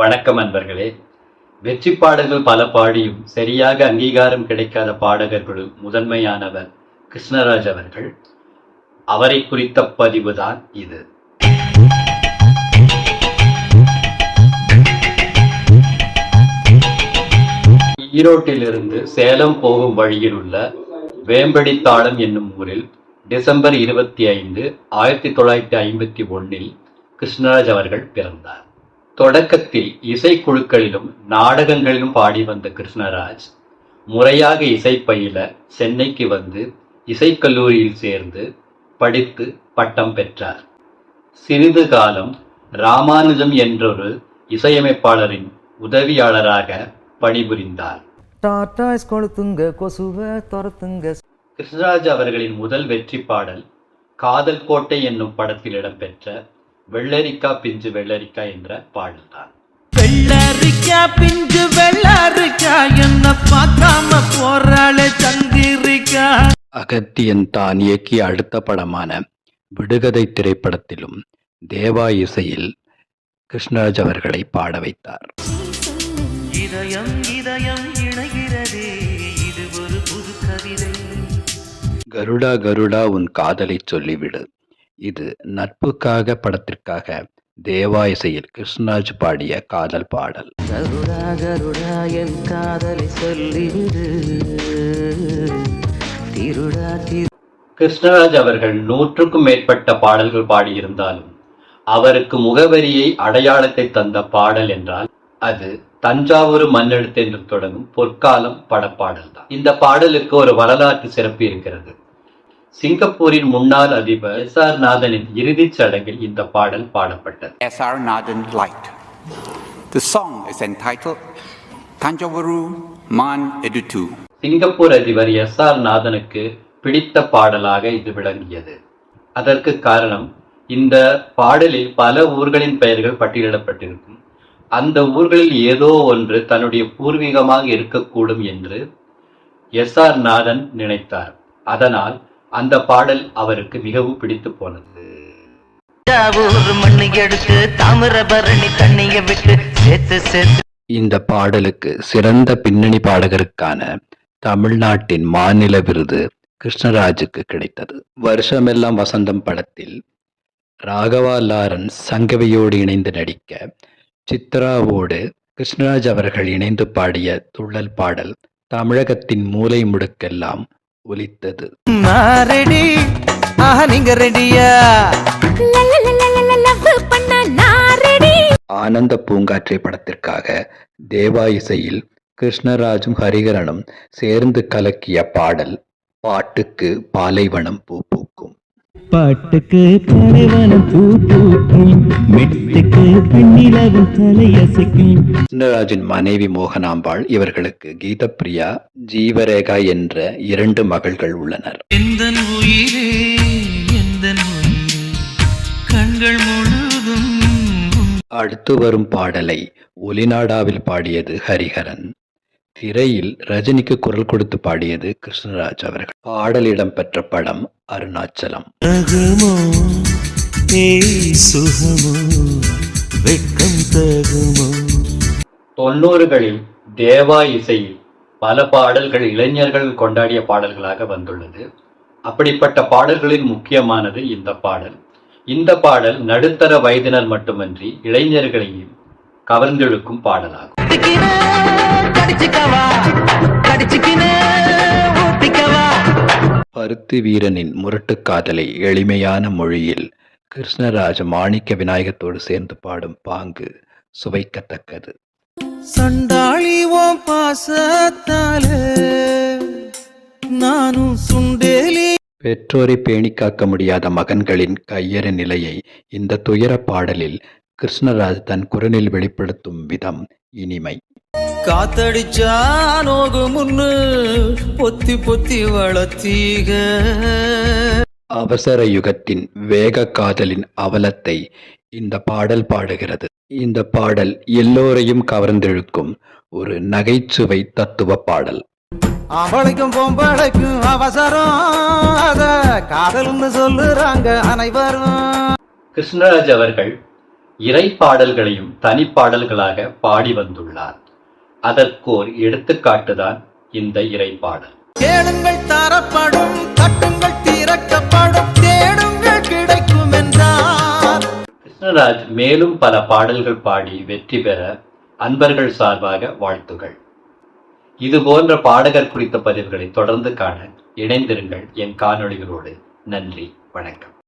வணக்கம் அன்பர்களே. வெற்றி பாடல்கள் பல பாடியும் சரியாக அங்கீகாரம் கிடைக்காத பாடகர்களுள் முதன்மையானவர் கிருஷ்ணராஜ் அவர்கள். அவரை குறித்த பதிவு தான் இது. ஈரோட்டிலிருந்து சேலம் போகும் வழியில் உள்ள வேம்படித்தாளம் என்னும் ஊரில் டிசம்பர் இருபத்தி ஐந்து ஆயிரத்தி தொள்ளாயிரத்தி ஐம்பத்தி ஒன்றில் கிருஷ்ணராஜ் அவர்கள் பிறந்தார். தொடக்கத்தில் இசைக்குழுக்களிலும் நாடகங்களிலும் பாடி வந்த கிருஷ்ணராஜ் முறையாக இசை பயில சென்னைக்கு வந்து இசைக்கல்லூரியில் சேர்ந்து படித்து பட்டம் பெற்றார். சிறிது காலம் ராமானுஜம் என்றொரு இசையமைப்பாளரின் உதவியாளராக பணிபுரிந்தார். கிருஷ்ணராஜ் அவர்களின் முதல் வெற்றி பாடல் காதல் கோட்டை என்னும் படத்தில் இடம்பெற்ற வெள்ளரிக்கா பிஞ்சு வெள்ளரிக்கா என்ற பாடல்தான். வெள்ளரிக்கா பிஞ்சு வெள்ளரிக்கா என்ன பார்க்காம போறாளே சந்திரிக்கா. அகத்தியன் தான் இயக்கிய அடுத்த படமான விடுகதை திரைப்படத்திலும் தேவா இசையில் கிருஷ்ணராஜ் அவர்களை பாட வைத்தார். இதயம் இதயம் இணைகிறதே இது ஒரு புது கவிதை கருடா கருடா உன் காதலை சொல்லிவிடு. இது நட்புக்காக படத்திற்காக தேவா இசையில் கிருஷ்ணராஜ் பாடிய காதல் பாடல். கருடா கருடா என் காதலை சொல்லிவிடு. திருடா திரு கிருஷ்ணராஜ் அவர்கள் நூற்றுக்கும் மேற்பட்ட பாடல்கள் பாடியிருந்தாலும் அவருக்கு முகவரியை அடையாளத்தை தந்த பாடல் என்றால் அது தஞ்சாவூர் மண்ணெழுத்து என்று தொடங்கும் பொற்காலம் படப்பாடல் தான் இந்த பாடலுக்கு ஒரு வரலாற்று சிறப்பு இருக்கிறது. சிங்கப்பூரின் முன்னாள் அதிபர் எஸ் ஆர் நாதனின் இறுதிச் சடங்கில் இந்த பாடல் பாடப்பட்டது S.R. Nathan Light. The song is entitled Tanjavuru Man Edutu. Singapore அதிபர் எஸ் ஆர் நாதனுக்கு பிடித்த பாடலாக இது விளங்கியது அதற்கு காரணம் இந்த பாடலில் பல ஊர்களின் பெயர்கள் பட்டியலிடப்பட்டிருக்கும் அந்த ஊர்களில் ஏதோ ஒன்று தன்னுடைய பூர்வீகமாக இருக்கக்கூடும் என்று எஸ் ஆர் நாதன் நினைத்தார் அதனால் அந்த பாடல் அவருக்கு மிகவும் பிடித்து போனது. இந்த பாடலுக்கு சிறந்த பின்னணி பாடகருக்கான தமிழ்நாட்டின் மாநில விருது கிருஷ்ணராஜுக்கு கிடைத்தது. வருஷமெல்லாம் வசந்தம் படத்தில் ராகவா லாரன்ஸ் சங்கவியோடு இணைந்து நடிக்க சித்ராவோடு கிருஷ்ணராஜ் அவர்கள் இணைந்து பாடிய துள்ளல் பாடல் தமிழகத்தின் மூலை முடுக்கெல்லாம் ஒலித்தது. நான் ரெடி ஆஹா நீங்க ரெடியா? ஆனந்த பூங்காற்றை படத்திற்காக தேவா இசையில் கிருஷ்ணராஜும் ஹரிகரனும் சேர்ந்து கலக்கிய பாடல் பாட்டுக்கு பாலைவனம் பூ பூக்கும். பாட்டுக்கு பாலைவனம் பூ பூக்கும். மெட்டுக்கு பெண்ணிலவும் தலையசைக்கும். கிருஷ்ணராஜின் மனைவி மோகனாம்பாள் இவர்களுக்கு கீதப்பிரியா ஜீவரேகா என்ற இரண்டு மகள்கள் உள்ளனர். எந்த உயிரே எந்த உயிரே கண்கள் முழுதும் அடுத்து வரும் பாடலை ஒலிநாடாவில் பாடியது ஹரிஹரன். திரையில் ரஜினிக்கு குரல் கொடுத்து பாடியது கிருஷ்ணராஜ் அவர்கள். பாடல் இடம்பெற்ற படம் அருணாச்சலம். தொண்ணூறுகளில் தேவா இசையில் பல பாடல்கள் இளைஞர்கள் கொண்டாடிய பாடல்களாக வந்துள்ளது. அப்படிப்பட்ட பாடல்களில் முக்கியமானது இந்த பாடல். இந்த பாடல் நடுத்தர வயதினர் மட்டுமன்றி இளைஞர்களையும் கவர்ந்தெழுக்கும் பாடலாகும். பருத்தி வீரனின் முரட்டுக் காதலை எளிமையான மொழியில் கிருஷ்ணராஜ் மாணிக்க விநாயகத்தோடு சேர்ந்து பாடும் பாங்கு சுவைக்கத்தக்கது. சண்டாளி ஓம் பாசத்தாலே நானும் சுண்டேலி. பெற்றோரை பேணி காக்க முடியாத மகன்களின் கையற நிலையை இந்த துயர பாடலில் கிருஷ்ணராஜ் தன் குரலில் வெளிப்படுத்தும் விதம் இனிமை. காத்தடிச்சா நோகு முன்னு பொத்தி பொத்தி வளர்த்தீக. அவசர யுகத்தின் வேக காதலின் அவலத்தை இந்த பாடல் பாடுகிறது. இந்த பாடல் எல்லோரையும் கவர்ந்தெழுக்கும் ஒரு நகைச்சுவை தத்துவ பாடல். அவளைக்கும் பொம்பளைக்கும் அவசரம். அத காதல்னு சொல்லுறாங்க அனைவரும். கிருஷ்ணராஜ் அவர்கள் இறை பாடல்களையும் தனிப்பாடல்களாக பாடி வந்துள்ளார். அதற்கோர் எடுத்துக்காட்டுதான் இந்த இறை பாடல் கேளுங்கள் தரப்படும் தட்டுங்கள் திறக்கப்படும் தேடுங்கள் கிடைக்கும் என்றார் கிருஷ்ணராஜ் மேலும் பல பாடல்கள் பாடி வெற்றி பெற அன்பர்கள் சார்பாக வாழ்த்துகள். இது போன்ற பாடகர் குறித்த பதிவுகளை தொடர்ந்து காண இணைந்திருங்கள். என் காணொளிகளோடு நன்றி வணக்கம்.